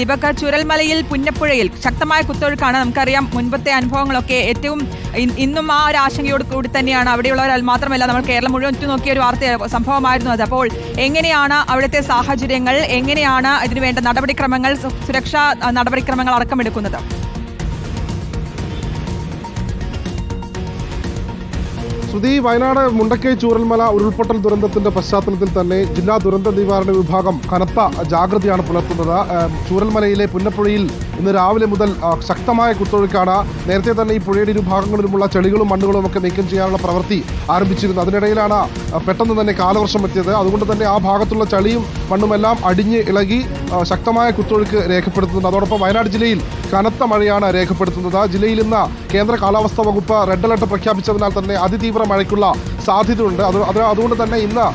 ദീപക് ചുരൽമലയിൽ പുന്നപ്പുഴയിൽ ശക്തമായ കുത്തൊഴുക്കാണ്. നമുക്കറിയാം മുൻപത്തെ അനുഭവങ്ങളൊക്കെ ഏറ്റവും ഇന്നും ആ ഒരു ആശങ്കയോട് കൂടി തന്നെയാണ്. അവിടെയുള്ളവർ മാത്രമല്ല നമ്മൾ കേരളം മുഴുവൻ ഉറ്റുനോക്കിയ ഒരു വാർത്ത സംഭവമായിരുന്നു അത്. അപ്പോൾ എങ്ങനെയാണ് അവിടുത്തെ സാഹചര്യങ്ങൾ? എങ്ങനെയാണ് ഇതിനുവേണ്ട നടപടിക്രമങ്ങൾ? സുരക്ഷാ നടപടിക്രമങ്ങൾ അടക്കമെടുക്കുന്നത് ശ്രുതി വയനാട് മുണ്ടക്കൈ ചൂരൽമല ഉരുൾപൊട്ടൽ ദുരന്തത്തിന്റെ പശ്ചാത്തലത്തിൽ തന്നെ ജില്ലാ ദുരന്ത നിവാരണ വിഭാഗം കനത്ത ജാഗ്രതയാണ് പുലർത്തുന്നത്. ചൂരൽമലയിലെ പുന്നപ്പുഴയിൽ ഇന്ന് രാവിലെ മുതൽ ശക്തമായ കുത്തൊഴുക്കാണ് നേരത്തെ തന്നെ ഈ പുഴയുടെ ഇരുഭാഗങ്ങളിലുമുള്ള ചെളികളും മണ്ണുകളും ഒക്കെ നീക്കം ചെയ്യാനുള്ള പ്രവൃത്തി ആരംഭിച്ചിരുന്നു അതിനിടയിലാണ് പെട്ടെന്ന് തന്നെ കാലവർഷം എത്തിയത്. അതുകൊണ്ട് തന്നെ ആ ഭാഗത്തുള്ള ചളിയും മണ്ണുമെല്ലാം അടിഞ്ഞ് ഇളകി ശക്തമായ കുത്തൊഴുക്ക് രേഖപ്പെടുത്തുന്നുണ്ട്. അതോടൊപ്പം വയനാട് ജില്ലയിൽ കനത്ത മഴയാണ് രേഖപ്പെടുത്തുന്നത്. ജില്ലയിൽ ഇന്ന് കേന്ദ്ര കാലാവസ്ഥാ വകുപ്പ് റെഡ് അലർട്ട് പ്രഖ്യാപിച്ചതിനാൽ തന്നെ അതിതീവ്ര മഴയ്ക്കുള്ള സാധ്യതയുണ്ട്. അത് അത് അതുകൊണ്ട് തന്നെ ഇന്ന്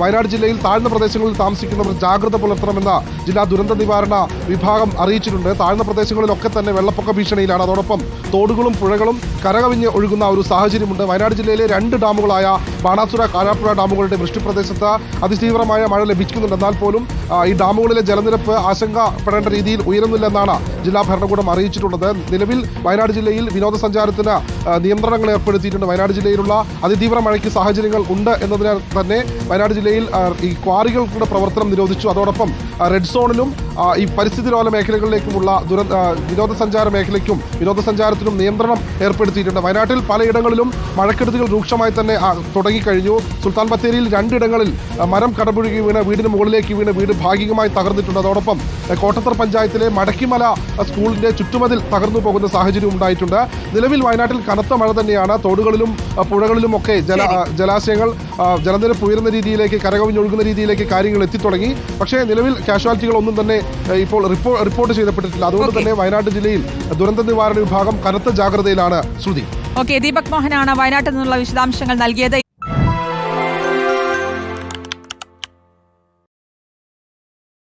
വയനാട് ജില്ലയിൽ താഴ്ന്ന പ്രദേശങ്ങളിൽ താമസിക്കുന്നവർ ജാഗ്രത പുലർത്തണമെന്ന് ജില്ലാ ദുരന്ത നിവാരണ വിഭാഗം അറിയിച്ചിട്ടുണ്ട്. താഴ്ന്ന പ്രദേശങ്ങളിലൊക്കെ തന്നെ വെള്ളപ്പൊക്ക ഭീഷണിയിലാണ്. അതോടൊപ്പം തോടുകളും പുഴകളും കരകവിഞ്ഞ് ഒഴുകുന്ന ഒരു സാഹചര്യമുണ്ട്. വയനാട് ജില്ലയിലെ രണ്ട് ഡാമുകളായ ബാണാസുര കാരാപ്പുഴ ഡാമുകളുടെ വൃഷ്ടിപ്രദേശത്ത് അതിതീവ്രമായ മഴ ലഭിക്കുന്നുണ്ട്. എന്നാൽ പോലും ഈ ഡാമുകളിലെ ജലനിരപ്പ് ആശങ്കപ്പെടേണ്ട രീതിയിൽ ഉയരുന്നില്ലെന്നാണ് ജില്ലാ ഭരണകൂടം അറിയിച്ചിട്ടുള്ളത്. നിലവിൽ വയനാട് ജില്ലയിൽ വിനോദസഞ്ചാരത്തിന് നിയന്ത്രണങ്ങൾ ഏർപ്പെടുത്തിയിട്ടുണ്ട്. വയനാട് ജില്ലയിലുള്ള അതിതീവ്ര മഴയ്ക്ക് സാഹചര്യങ്ങൾ ഉണ്ട് എന്നതിനാൽ തന്നെ വയനാട് ജില്ലയിൽ ഈ ക്വാറികളുടെ പ്രവർത്തനം നിരോധിച്ചു. അതോടൊപ്പം റെഡ് സോണിലും ഈ പരിസ്ഥിതി ലോല മേഖലകളിലേക്കുമുള്ള ദുര വിനോദസഞ്ചാര മേഖലയ്ക്കും വിനോദസഞ്ചാരത്തിനും നിയന്ത്രണം ഏർപ്പെടുത്തിയിട്ടുണ്ട്. വയനാട്ടിൽ പലയിടങ്ങളിലും മഴക്കെടുതികൾ രൂക്ഷമായി തന്നെ തുടങ്ങിക്കഴിഞ്ഞു. സുൽത്താൻ ബത്തേരിയിൽ രണ്ടിടങ്ങളിൽ മരം കടപുഴുകി വീണ് വീടിന് മുകളിലേക്ക് വീണ് വീട് ഭാഗികമായി തകർന്നിട്ടുണ്ട്. അതോടൊപ്പം കോട്ടത്തർ പഞ്ചായത്തിലെ മടക്കിമല സ്കൂളിന്റെ ചുറ്റുമതിൽ തകർന്നു പോകുന്ന സാഹചര്യം ഉണ്ടായിട്ടുണ്ട്. നിലവിൽ വയനാട്ടിൽ കനത്ത മഴ തന്നെയാണ്. തോടുകളിലും പുഴകളിലും ഒക്കെ ജല ജലാശയങ്ങൾ ജലനിരപ്പ് ഉയരുന്ന രീതിയിലേക്ക് കരകവിഞ്ഞൊഴുകുന്ന രീതിയിലേക്ക് കാര്യങ്ങൾ എത്തിത്തുടങ്ങി. പക്ഷേ നിലവിൽ കാഷ്വാലിറ്റികൾ ഒന്നും തന്നെ ഇപ്പോൾ റിപ്പോ- റിപ്പോർട്ട് ചെയ്യപ്പെട്ടിട്ടില്ല അതുകൊണ്ട് തന്നെ വയനാട് ജില്ലയിൽ ദുരന്ത നിവാരണ വിഭാഗം കനത്ത ജാഗ്രതയിലാണ് ശ്രുതി. ഓക്കെ ദീപക് മോഹനാണ് വയനാട്ടിൽ നിന്നുള്ള വിശദാംശങ്ങൾ നൽകിയത്.